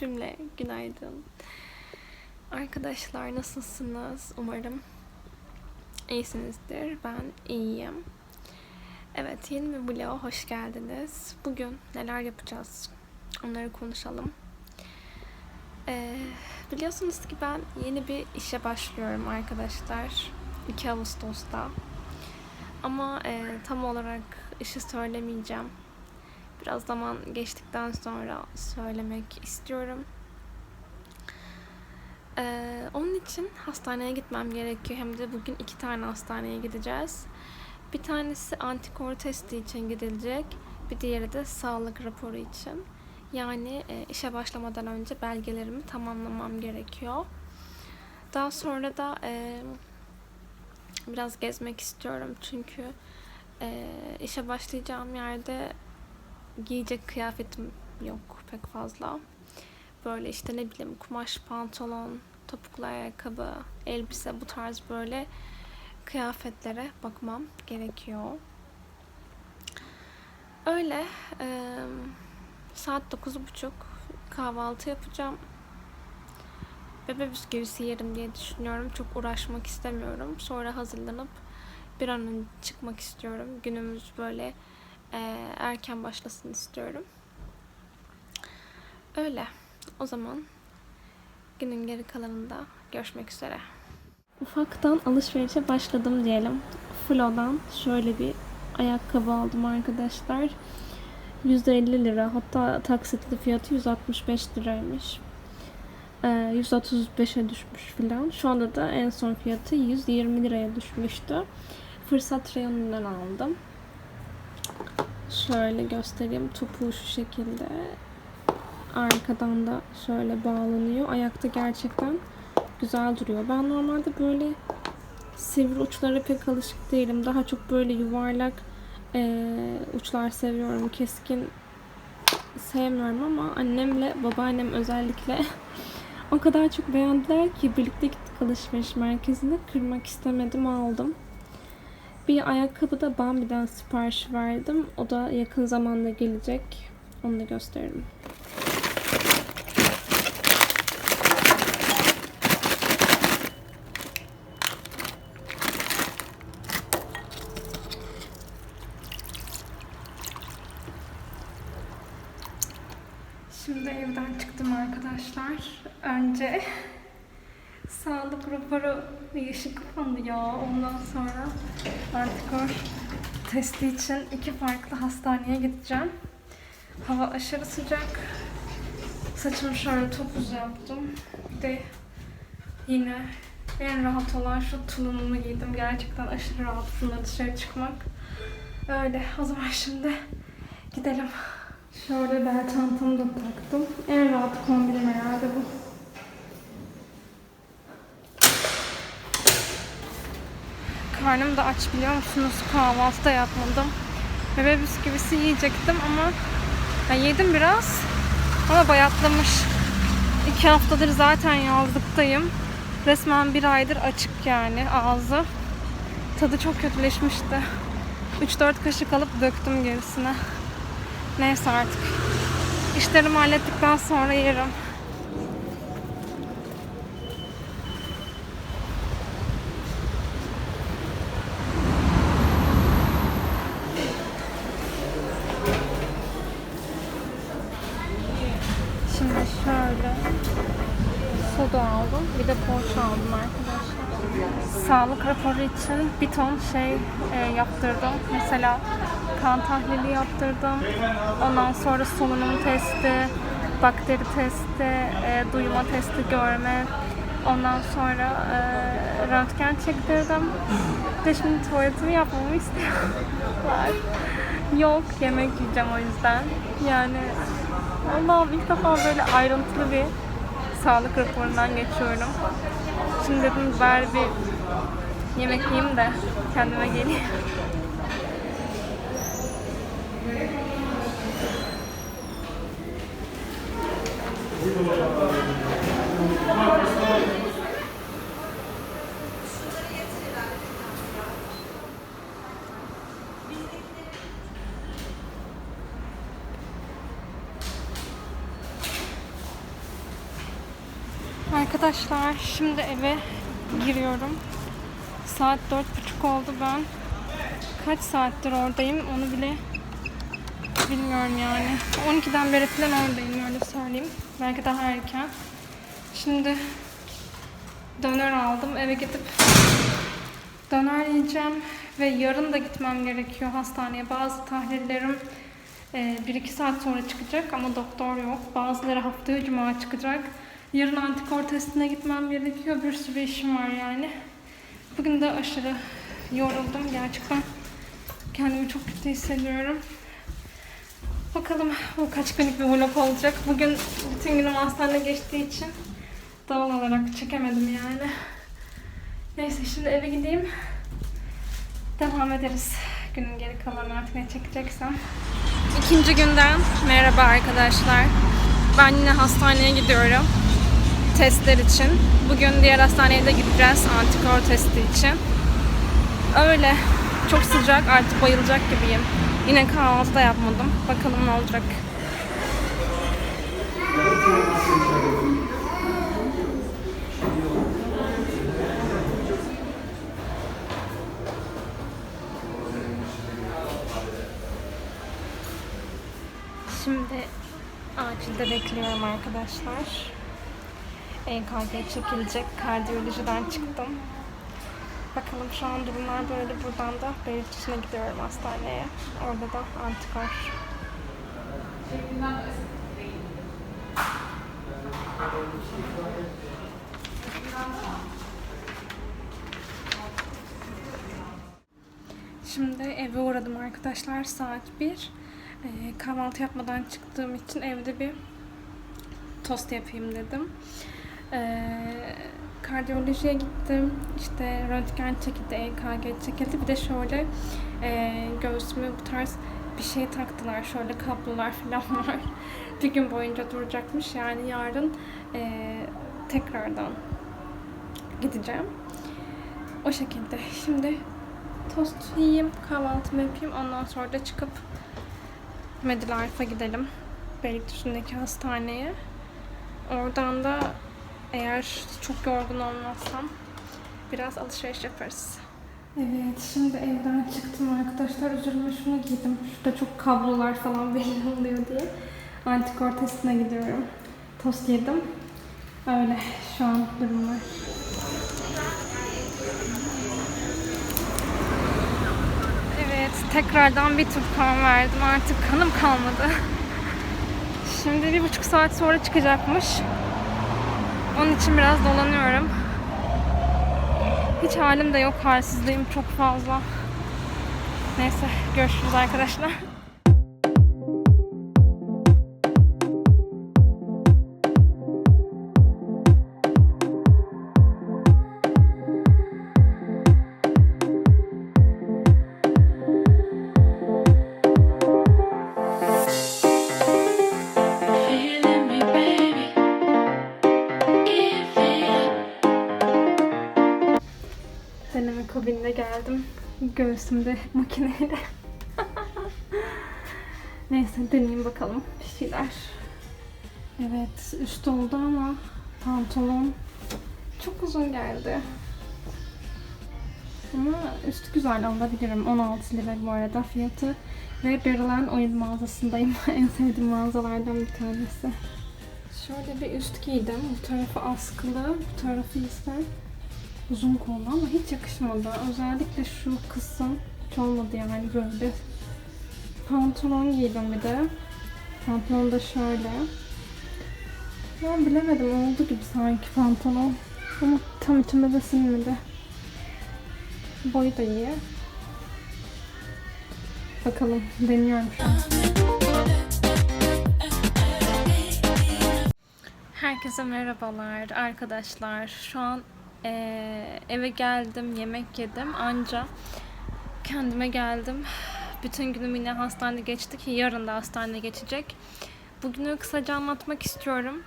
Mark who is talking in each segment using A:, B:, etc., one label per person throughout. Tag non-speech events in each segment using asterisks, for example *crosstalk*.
A: Tipimle günaydın. Arkadaşlar nasılsınız? Umarım iyisinizdir. Ben iyiyim. Evet yeni bir vloga hoş geldiniz. Bugün neler yapacağız? Onları konuşalım. Ee, biliyorsunuz ki ben yeni bir işe başlıyorum arkadaşlar. 2 Ağustos'ta. Ama e, tam olarak işi söylemeyeceğim. Biraz zaman geçtikten sonra söylemek istiyorum. Ee, onun için hastaneye gitmem gerekiyor. Hem de bugün iki tane hastaneye gideceğiz. Bir tanesi antikor testi için gidilecek. Bir diğeri de sağlık raporu için. Yani e, işe başlamadan önce belgelerimi tamamlamam gerekiyor. Daha sonra da e, biraz gezmek istiyorum çünkü e, işe başlayacağım yerde giyecek kıyafetim yok pek fazla. Böyle işte ne bileyim kumaş pantolon, topuklu ayakkabı, elbise bu tarz böyle kıyafetlere bakmam gerekiyor. Öyle e, saat 9.30 kahvaltı yapacağım. Bebe bisküvisi yerim diye düşünüyorum. Çok uğraşmak istemiyorum. Sonra hazırlanıp bir an önce çıkmak istiyorum. Günümüz böyle e, erken başlasın istiyorum. Öyle. O zaman günün geri kalanında görüşmek üzere. Ufaktan alışverişe başladım diyelim. Flo'dan şöyle bir ayakkabı aldım arkadaşlar. 150 lira hatta taksitli fiyatı 165 liraymış. Ee, 135'e düşmüş filan. Şu anda da en son fiyatı 120 liraya düşmüştü. Fırsat reyonundan aldım. Şöyle göstereyim. Topuğu şu şekilde. Arkadan da şöyle bağlanıyor. Ayakta gerçekten güzel duruyor. Ben normalde böyle sivri uçlara pek alışık değilim. Daha çok böyle yuvarlak e, uçlar seviyorum. Keskin sevmiyorum ama annemle babaannem özellikle *laughs* o kadar çok beğendiler ki birlikte gittik alışveriş merkezine. Kırmak istemedim aldım. Bir ayakkabı da Bambi'den sipariş verdim. O da yakın zamanda gelecek. Onu da gösteririm. Şimdi evden çıktım arkadaşlar. Önce sağlık raporu yaşı kapandı ya. Ondan sonra antikor testi için iki farklı hastaneye gideceğim. Hava aşırı sıcak. Saçımı şöyle topuz yaptım. Bir de yine en rahat olan şu tulumumu giydim. Gerçekten aşırı rahat bununla dışarı çıkmak. Öyle. O zaman şimdi gidelim. Şöyle bel çantamı da taktım. En rahat kombinim herhalde bu. Karnım da aç biliyor musunuz? Kahvaltı da yapmadım. Bebe bisküvisi yiyecektim ama ya yedim biraz ama bayatlamış. İki haftadır zaten yazlıktayım. Resmen bir aydır açık yani ağzı. Tadı çok kötüleşmişti. 3-4 kaşık alıp döktüm gerisine. Neyse artık. İşlerimi hallettikten sonra yerim. Şimdi şöyle soda aldım. Bir de poğaça aldım arkadaşlar. Sağlık raporu için bir ton şey e, yaptırdım. Mesela kan tahlili yaptırdım. Ondan sonra solunum testi, bakteri testi, e, duyma testi, görme. Ondan sonra e, röntgen çektirdim. De şimdi tuvaletimi yapmamı istiyorlar. Yok yemek yiyeceğim o yüzden. Yani Allah'ım ilk defa böyle ayrıntılı bir sağlık raporundan geçiyorum. Şimdi dedim bari bir yemek yiyeyim de kendime geleyim. Thank *laughs* you. Arkadaşlar şimdi eve giriyorum. Saat dört buçuk oldu ben. Kaç saattir oradayım onu bile bilmiyorum yani. 12'den beri falan oradayım öyle söyleyeyim. Belki daha erken. Şimdi döner aldım. Eve gidip döner yiyeceğim ve yarın da gitmem gerekiyor hastaneye. Bazı tahlillerim 1-2 saat sonra çıkacak ama doktor yok. Bazıları haftaya cuma çıkacak. Yarın antikor testine gitmem gerekiyor. Bir sürü işim var yani. Bugün de aşırı yoruldum. Gerçekten kendimi çok kötü hissediyorum. Bakalım bu kaç günlük bir vlog olacak. Bugün bütün günüm hastanede geçtiği için doğal olarak çekemedim yani. Neyse şimdi eve gideyim. Devam ederiz. Günün geri kalanı artık ne çekeceksem. İkinci günden merhaba arkadaşlar. Ben yine hastaneye gidiyorum. Testler için. Bugün diğer hastaneye de gideceğiz antikor testi için. Öyle. Çok sıcak artık bayılacak gibiyim. Yine kahvaltı da yapmadım. Bakalım ne olacak. Şimdi acilde bekliyorum arkadaşlar. EKG çekilecek. Kardiyolojiden çıktım. Bakalım şu an durumlar böyle. Buradan da Beylikdüzü'ne gidiyorum hastaneye. Orada da antikor. Şimdi eve uğradım arkadaşlar. Saat 1. Ee, kahvaltı yapmadan çıktığım için evde bir tost yapayım dedim. Ee, kardiyolojiye gittim. İşte röntgen çekildi, EKG çekildi. Bir de şöyle e, göğsüme bu tarz bir şey taktılar. Şöyle kablolar falan *laughs* var. bir gün boyunca duracakmış. Yani yarın e, tekrardan gideceğim. O şekilde. Şimdi tost yiyeyim, kahvaltımı yapayım. Ondan sonra da çıkıp Medilife'a gidelim. Beylikdüzü'ndeki hastaneye. Oradan da eğer çok yorgun olmazsam biraz alışveriş yaparız. Evet, şimdi evden çıktım arkadaşlar. Üzerime şunu giydim. Şurada çok kablolar falan *laughs* belli oluyor diye. Antikor testine gidiyorum. Tost yedim. Öyle şu an durumlar. Evet, tekrardan bir tur kan verdim. Artık kanım kalmadı. *laughs* Şimdi bir buçuk saat sonra çıkacakmış. Onun için biraz dolanıyorum. Hiç halim de yok. Halsizliğim çok fazla. Neyse, görüşürüz arkadaşlar. Deneme kabinine geldim. Göğsümde makineyle. *laughs* Neyse deneyeyim bakalım bir şeyler. Evet üst oldu ama pantolon çok uzun geldi. Ama üst güzel alabilirim. 16 lira bu arada fiyatı. Ve Berlin oyun mağazasındayım. *laughs* en sevdiğim mağazalardan bir tanesi. Şöyle bir üst giydim. Bu tarafı askılı, bu tarafı ise uzun kollu ama hiç yakışmadı. Özellikle şu kısım hiç olmadı yani böyle. Pantolon giydim bir de. Pantolon da şöyle. Ya bilemedim oldu gibi sanki pantolon. Ama tam içime de sinmedi. Boyu da iyi. Bakalım deniyorum şu an. Herkese merhabalar arkadaşlar. Şu an eee, eve geldim, yemek yedim. Anca kendime geldim. Bütün günüm yine hastanede geçti ki yarın da hastanede geçecek. Bugünü kısaca anlatmak istiyorum.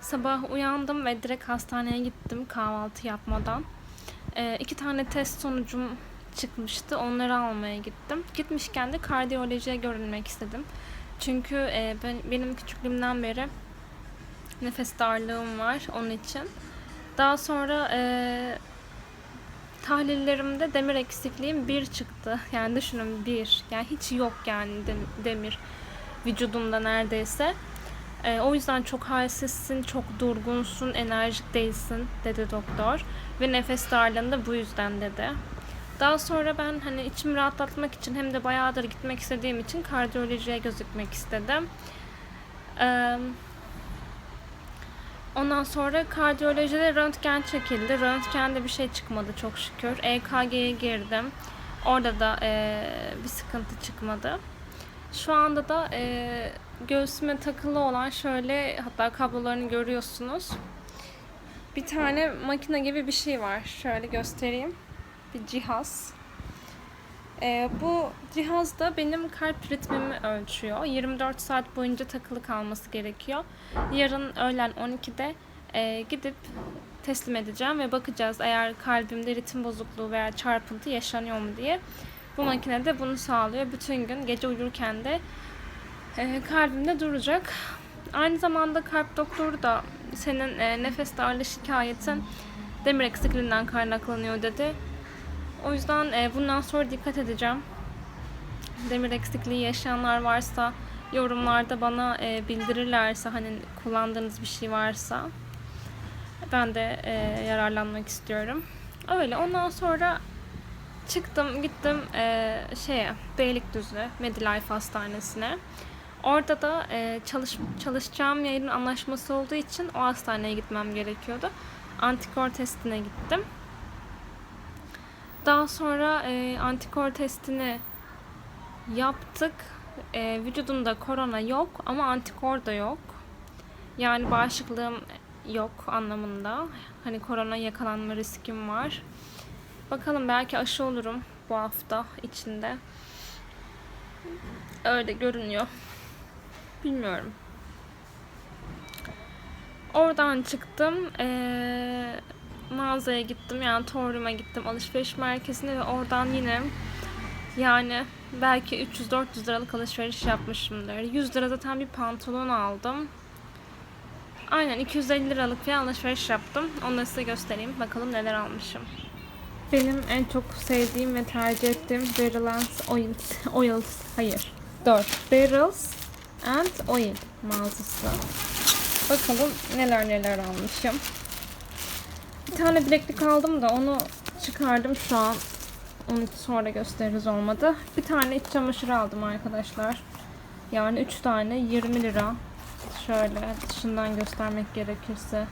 A: Sabah uyandım ve direkt hastaneye gittim kahvaltı yapmadan. Eee iki tane test sonucum çıkmıştı. Onları almaya gittim. Gitmişken de kardiyolojiye görünmek istedim. Çünkü eee, ben, benim küçüklüğümden beri nefes darlığım var onun için. Daha sonra eee tahlillerimde demir eksikliğim bir çıktı. Yani düşünün bir. Yani hiç yok yani dem- demir vücudumda neredeyse. Ee, o yüzden çok halsizsin, çok durgunsun, enerjik değilsin dedi doktor. Ve nefes darlığın da bu yüzden dedi. Daha sonra ben hani içimi rahatlatmak için hem de bayağıdır gitmek istediğim için kardiyolojiye gözükmek istedim. Ee, ondan sonra kardiyolojide röntgen çekildi. Röntgende bir şey çıkmadı çok şükür. EKG'ye girdim. Orada da eee, bir sıkıntı çıkmadı. Şu anda da eee göğsüme takılı olan şöyle hatta kablolarını görüyorsunuz. Bir tane makine gibi bir şey var. Şöyle göstereyim. Bir cihaz. Ee, bu cihaz da benim kalp ritmimi ölçüyor. 24 saat boyunca takılı kalması gerekiyor. Yarın öğlen 12'de e, gidip teslim edeceğim ve bakacağız eğer kalbimde ritim bozukluğu veya çarpıntı yaşanıyor mu diye. Bu makine de bunu sağlıyor. Bütün gün gece uyurken de e, kalbimde duracak. Aynı zamanda kalp doktoru da senin e, nefes darlığı şikayetin demir eksikliğinden kaynaklanıyor dedi. O yüzden e, bundan sonra dikkat edeceğim. Demir eksikliği yaşayanlar varsa yorumlarda bana e, bildirirlerse hani kullandığınız bir şey varsa ben de e, yararlanmak istiyorum. Öyle. Ondan sonra çıktım gittim e, şeye Beylikdüzü Medilife Hastanesi'ne. Orada da e, çalış, çalışacağım yerin anlaşması olduğu için o hastaneye gitmem gerekiyordu. Antikor testine gittim. Daha sonra e, antikor testini yaptık. E, vücudumda korona yok ama antikor da yok. Yani bağışıklığım yok anlamında. Hani korona yakalanma riskim var. Bakalım belki aşı olurum bu hafta içinde. Öyle görünüyor. Bilmiyorum. Oradan çıktım. Ee, mağazaya gittim. Yani Torium'a gittim. Alışveriş merkezine ve oradan yine yani belki 300-400 liralık alışveriş yapmışımdır. 100 lira zaten bir pantolon aldım. Aynen 250 liralık falan alışveriş yaptım. Onları size göstereyim. Bakalım neler almışım. Benim en çok sevdiğim ve tercih ettiğim Barrels Oils, Oils hayır. Dur. Barrels and Oil mağazası. Bakalım neler neler almışım. Bir tane bileklik aldım da onu çıkardım şu an. Onu sonra gösteririz olmadı. Bir tane iç çamaşırı aldım arkadaşlar. Yani 3 tane 20 lira. Şöyle dışından göstermek gerekirse.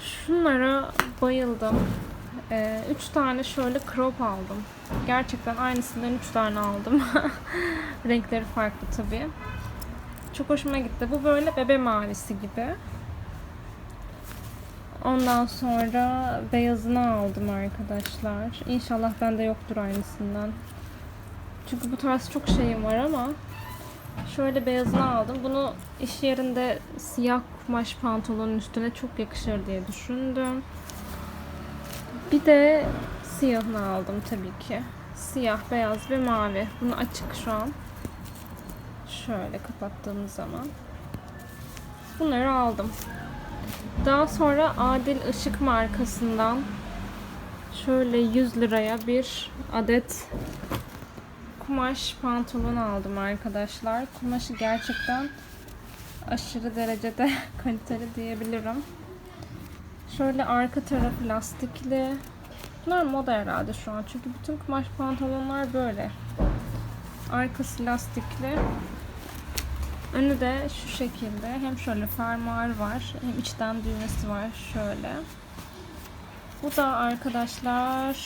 A: Şunlara bayıldım. 3 tane şöyle crop aldım. Gerçekten aynısından 3 tane aldım. *laughs* Renkleri farklı tabii. Çok hoşuma gitti. Bu böyle bebe mavisi gibi. Ondan sonra beyazını aldım arkadaşlar. İnşallah bende yoktur aynısından. Çünkü bu tarz çok şeyim var ama şöyle beyazını aldım. Bunu iş yerinde siyah kumaş pantolonun üstüne çok yakışır diye düşündüm. Bir de siyahını aldım tabii ki. Siyah, beyaz ve mavi. Bunu açık şu an. Şöyle kapattığımız zaman. Bunları aldım. Daha sonra Adil Işık markasından şöyle 100 liraya bir adet kumaş pantolon aldım arkadaşlar. Kumaşı gerçekten aşırı derecede *laughs* kaliteli diyebilirim. Şöyle arka tarafı lastikli. Bunlar moda herhalde şu an. Çünkü bütün kumaş pantolonlar böyle. Arkası lastikli. Önü de şu şekilde. Hem şöyle fermuar var. Hem içten düğmesi var. Şöyle. Bu da arkadaşlar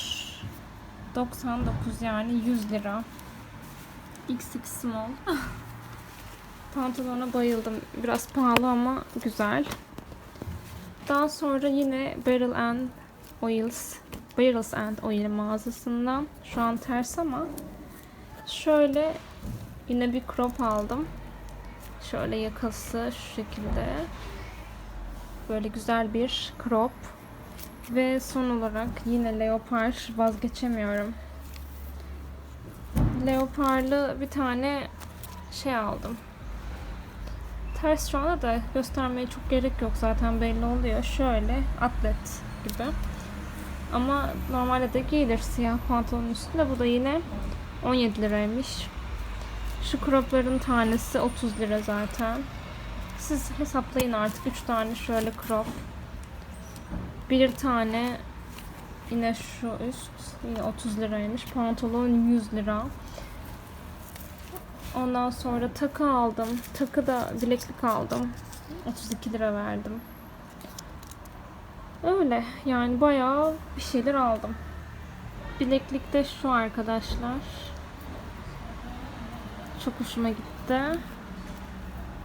A: 99 yani 100 lira. XX small. *laughs* Pantolona bayıldım. Biraz pahalı ama güzel. Daha sonra yine Barrel and Oils Barrels and Oil mağazasından şu an ters ama şöyle yine bir crop aldım. Şöyle yakası şu şekilde. Böyle güzel bir crop. Ve son olarak yine leopar vazgeçemiyorum. Leoparlı bir tane şey aldım. ters şu anda da göstermeye çok gerek yok zaten belli oluyor. Şöyle atlet gibi. Ama normalde de giyilir siyah pantolonun üstünde. Bu da yine 17 liraymış. Şu cropların tanesi 30 lira zaten. Siz hesaplayın artık 3 tane şöyle crop. Bir tane yine şu üst yine 30 liraymış. Pantolon 100 lira. Ondan sonra takı aldım. Takı da bileklik aldım. 32 lira verdim. Öyle yani bayağı bir şeyler aldım. Bileklik de şu arkadaşlar. Çok hoşuma gitti.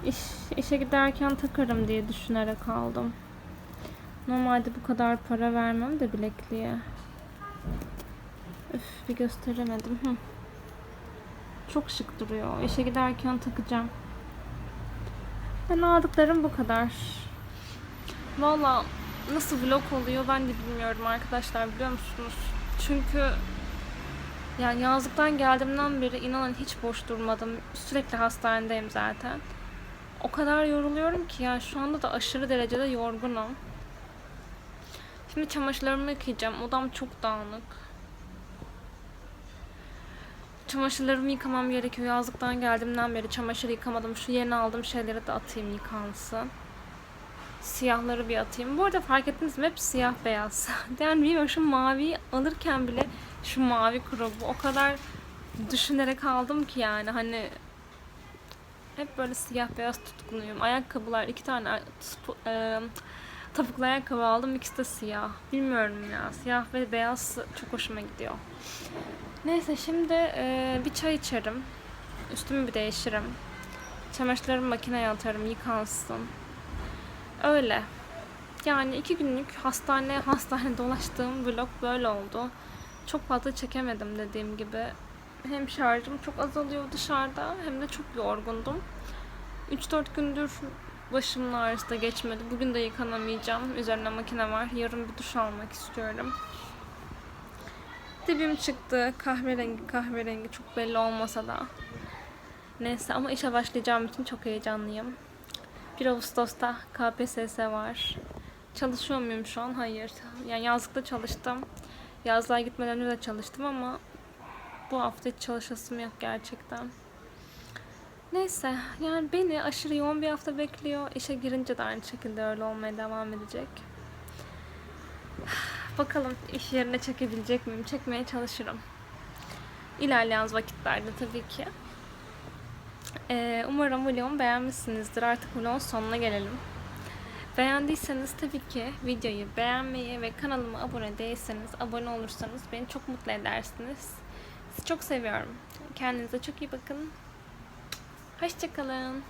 A: İş, işe giderken takarım diye düşünerek aldım. Normalde bu kadar para vermem de bilekliğe. Üf bir gösteremedim. Hı. Çok şık duruyor. İşe giderken takacağım. Ben aldıklarım bu kadar. Valla nasıl vlog oluyor ben de bilmiyorum arkadaşlar biliyor musunuz? Çünkü yani yazlıktan geldiğimden beri inanın hiç boş durmadım. Sürekli hastanedeyim zaten. O kadar yoruluyorum ki ya şu anda da aşırı derecede yorgunum. Şimdi çamaşırlarımı yıkayacağım. Odam çok dağınık. Çamaşırlarımı yıkamam gerekiyor. Yazlıktan geldiğimden beri çamaşır yıkamadım. Şu yeni aldığım şeyleri de atayım yıkansın. Siyahları bir atayım. Bu arada fark ettiniz mi? Hep siyah beyaz. *laughs* yani bilmiyorum şu maviyi alırken bile şu mavi krobu o kadar düşünerek aldım ki yani hani hep böyle siyah beyaz tutkunuyum. Ayakkabılar iki tane e, topuklu ayakkabı aldım. İkisi de siyah. Bilmiyorum ya. Siyah ve beyaz çok hoşuma gidiyor. Neyse şimdi e, bir çay içerim. Üstümü bir değişirim. Çamaşırlarımı makineye atarım yıkansın. Öyle. Yani iki günlük hastane hastane dolaştığım vlog böyle oldu. Çok fazla çekemedim dediğim gibi. Hem şarjım çok azalıyor dışarıda hem de çok yorgundum. 3-4 gündür başımın ağrısı da geçmedi. Bugün de yıkanamayacağım. Üzerine makine var. Yarın bir duş almak istiyorum. Dibim çıktı. Kahverengi kahverengi çok belli olmasa da. Neyse ama işe başlayacağım için çok heyecanlıyım. 1 Ağustos'ta KPSS var. Çalışıyor muyum şu an? Hayır. Yani yazlıkta çalıştım. Yazlığa gitmeden önce de çalıştım ama bu hafta hiç çalışasım yok gerçekten. Neyse yani beni aşırı yoğun bir hafta bekliyor. İşe girince de aynı şekilde öyle olmaya devam edecek. Bakalım iş yerine çekebilecek miyim? Çekmeye çalışırım. İlerleyen vakitlerde tabii ki. Ee, umarım vlogumu beğenmişsinizdir. Artık vlogun sonuna gelelim. Beğendiyseniz tabii ki videoyu beğenmeyi ve kanalıma abone değilseniz abone olursanız beni çok mutlu edersiniz. Sizi çok seviyorum. Kendinize çok iyi bakın. Hoşçakalın.